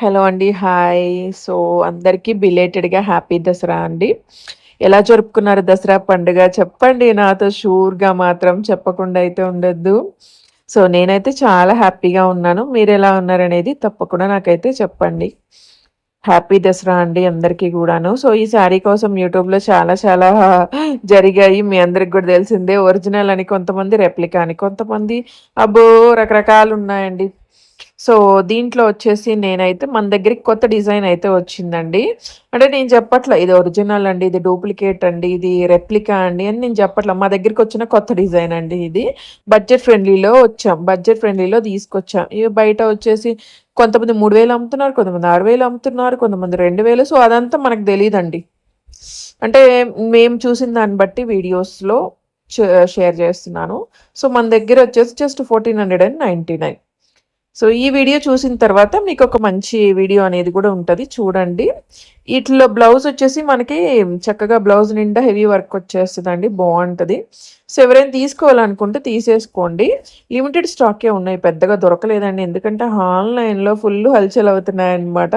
Hello అండి. Hi. So, అందరికీ బిలేటెడ్‌గా happy Dasara అండి. ఎలా జరుపుకున్నారు దసరా పండుగ? చెప్పండి నాతో షూర్‌గా మాత్రం చెప్పకుండా అయితే ఉండొద్దు. సో, నేనైతే చాలా హ్యాపీగా ఉన్నాను. మీరు ఎలా ఉన్నారనేది తప్పకుండా నాకైతే చెప్పండి. హ్యాపీ దసరా అండి అందరికీ కూడాను సో, ఈ శారీ కోసం యూట్యూబ్‌లో చాలా చాలా జరిగాయి. మీ అందరికి కూడా తెలిసిందే. ఒరిజినల్ అని కొంతమంది, రెప్లికా అని కొంతమంది. అబ్బో! రకరకాలు ఉన్నాయండి సో, దీంట్లో వచ్చేసి నేనైతే మన దగ్గరికి కొత్త డిజైన్ అయితే వచ్చిందండి. అంటే నేను చెప్పట్లే ఇది ఒరిజినల్ అండి, ఇది డూప్లికేట్ అండి, ఇది రెప్లికా అండి అని నేను చెప్పట్ల. మా దగ్గరికొచ్చిన కొత్త డిజైన్ అండి ఇది. బడ్జెట్ ఫ్రెండ్లీలో వచ్చాం. బడ్జెట్ ఫ్రెండ్లీలో తీసుకొచ్చాం. ఇవి బయట వచ్చేసి కొంతమంది 3000 అమ్ముతున్నారు, కొంతమంది ఆరు వేలు అమ్ముతున్నారు, కొంతమంది 2000 సో, అదంతా మనకు తెలియదండి అంటే మేము చూసిన దాన్ని బట్టి వీడియోస్‌లో షేర్ చేస్తున్నాను. సో, మన దగ్గర వచ్చేసి జస్ట్ 1499 సో, ఈ వీడియో చూసిన తర్వాత మీకు ఒక మంచి వీడియో అనేది కూడా ఉంటుంది చూడండి. ఈటిలో బ్లౌజ్ వచ్చేసి మనకి చక్కగా బ్లౌజ్ నిండా హెవీ వర్క్ వచ్చేస్తుందండి బాగుంటుంది సో, ఎవరైనా తీసుకోవాలనుకుంటే తీసేసుకోండి. లిమిటెడ్ స్టాకే ఉన్నాయి. పెద్దగా దొరకలేదండి. ఎందుకంటే ఆన్‌లైన్‌లో ఫుల్ హల్చల్ అవుతున్నాయి అనమాట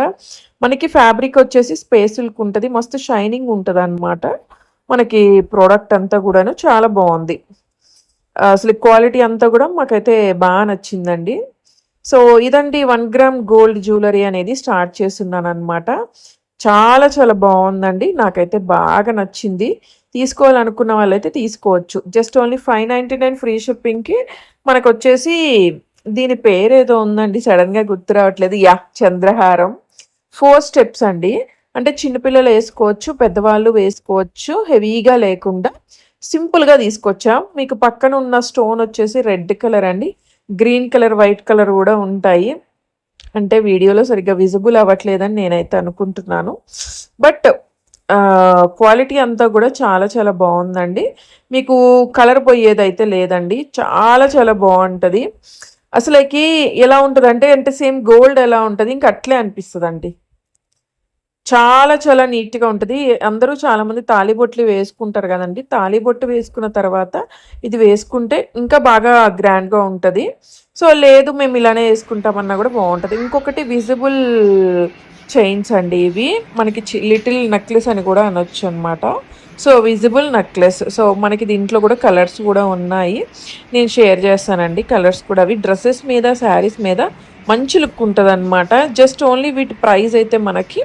మనకి ఫ్యాబ్రిక్ వచ్చేసి స్పేస్ ఉంటుంది మస్తు షైనింగ్ ఉంటదన్నమాట. మనకి ప్రోడక్ట్ అంతా కూడాను చాలా బాగుంది అసలు క్వాలిటీ అంతా కూడా మాకైతే బాగా నచ్చిందండి. సో, ఇదండి వన్ గ్రామ్ గోల్డ్ జ్యువెలరీ అనేది స్టార్ట్ చేస్తున్నాను అనమాట చాలా చాలా బాగుందండి నాకైతే బాగా నచ్చింది. తీసుకోవాలనుకున్న వాళ్ళైతే తీసుకోవచ్చు. జస్ట్ ఓన్లీ 599 ఫ్రీ షిప్పింగ్‌కి మనకొచ్చేసి దీని పేరేదో ఉందండి. సడన్గా గుర్తు రావట్లేదు. యా చంద్రహారం. ఫోర్ స్టెప్స్ అండి. అంటే చిన్నపిల్లలు వేసుకోవచ్చు పెద్దవాళ్ళు వేసుకోవచ్చు. హెవీగా లేకుండా సింపుల్‌గా తీసుకొచ్చాం. మీకు పక్కన ఉన్న స్టోన్ వచ్చేసి రెడ్ కలర్ అండి. గ్రీన్ కలర్, వైట్ కలర్ కూడా ఉంటాయి. అంటే వీడియోలో సరిగ్గా విజిబుల్ అవ్వట్లేదని నేనైతే అనుకుంటున్నాను. బట్ క్వాలిటీ అంతా కూడా చాలా చాలా బాగుందండి మీకు కలర్ పోయేదైతే లేదండి. చాలా చాలా బాగుంటుంది అసలకి ఎలా ఉంటుందంటే అంటే సేమ్ గోల్డ్ ఎలా ఉంటుంది ఇంక అట్లే అనిపిస్తుంది అండి చాలా చాలా నీట్‌గా ఉంటుంది అందరూ చాలామంది తాళిబొట్లు వేసుకుంటారు కదండి తాళిబొట్టు వేసుకున్న తర్వాత ఇది వేసుకుంటే ఇంకా బాగా గ్రాండ్‌గా ఉంటుంది సో, లేదు మేము ఇలానే వేసుకుంటామన్నా కూడా బాగుంటుంది ఇంకొకటి విజిబుల్ చైన్స్ అండి ఇవి. మనకి చి లిటిల్ నెక్లెస్ అని కూడా అనొచ్చు అనమాట సో, విజిబుల్ నెక్లెస్. సో, మనకి దీంట్లో కూడా కలర్స్ కూడా ఉన్నాయి. నేను షేర్ చేస్తానండి కలర్స్ కూడా అవి. డ్రెస్సెస్ మీద, శారీస్ మీద మంచి లుక్ ఉంటుంది అనమాట జస్ట్ ఓన్లీ వీటి ప్రైస్ అయితే మనకి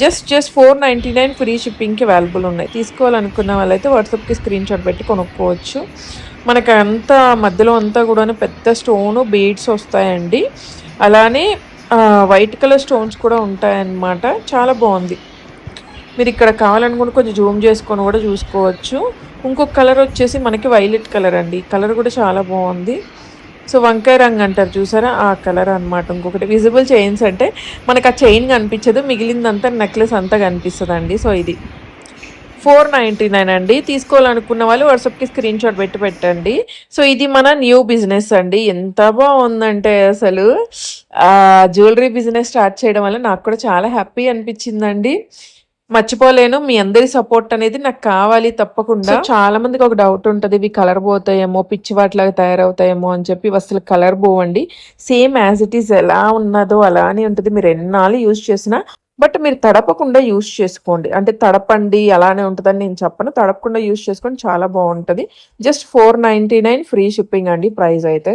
జస్ట్ జస్ట్ 499 ఫ్రీ షిప్పింగ్‌కి అవైలబుల్ ఉన్నాయి. తీసుకోవాలనుకున్న వాళ్ళైతే వాట్సాప్‌కి స్క్రీన్ షాట్ పెట్టి కొనుక్కోవచ్చు. మనకి అంతా మధ్యలో అంతా కూడా పెద్ద స్టోను, బీడ్స్ వస్తాయండి. అలానే వైట్ కలర్ స్టోన్స్ కూడా ఉంటాయన్నమాట. చాలా బాగుంది మీరు ఇక్కడ కావాలనుకుంటే కొంచెం జూమ్ చేసుకొని కూడా చూసుకోవచ్చు. ఇంకొక కలర్ వచ్చేసి మనకి వైలెట్ కలర్ అండి. కలర్ కూడా చాలా బాగుంది సో, వంకాయ రంగు అంటారు చూసారా? ఆ కలర్ అనమాట. ఇంకొకటి విజిబుల్ చైన్స్ అంటే మనకు ఆ చైన్ కనిపించదు. మిగిలిందంతా నెక్లెస్ అంతా కనిపిస్తదండి. సో, ఇది 499 అండి. తీసుకోవాలనుకున్న వాళ్ళు వాట్సాప్‌కి స్క్రీన్‌షాట్ పెట్టి పెట్టండి. సో, ఇది మన న్యూ బిజినెస్ అండి. ఎంత బాగుందంటే అసలు జ్యువెలరీ బిజినెస్ స్టార్ట్ చేయడం వల్ల నాకు కూడా చాలా హ్యాపీ అనిపించిందండి. మర్చిపోలేను. మీ అందరి సపోర్ట్ అనేది నాకు కావాలి తప్పకుండా. చాలా మందికి ఒక డౌట్ ఉంటుంది ఇవి కలర్ పోతాయేమో, పిచ్చి వాటిలాగా తయారవుతాయేమో అని చెప్పి అసలు కలర్ పోవండి. సేమ్ యాజ్ ఇట్ ఈజ్ ఎలా ఉన్నదో అలానే ఉంటుంది మీరు ఎన్నాళ్ళు యూజ్ చేసినా బట్ మీరు తడపకుండా యూజ్ చేసుకోండి. అంటే తడపండి అలానే ఉంటుందని నేను చెప్పను. తడపకుండా యూజ్ చేసుకోండి చాలా బాగుంటుంది జస్ట్ 499 ఫ్రీ షిప్పింగ్ అండి ప్రైస్ అయితే.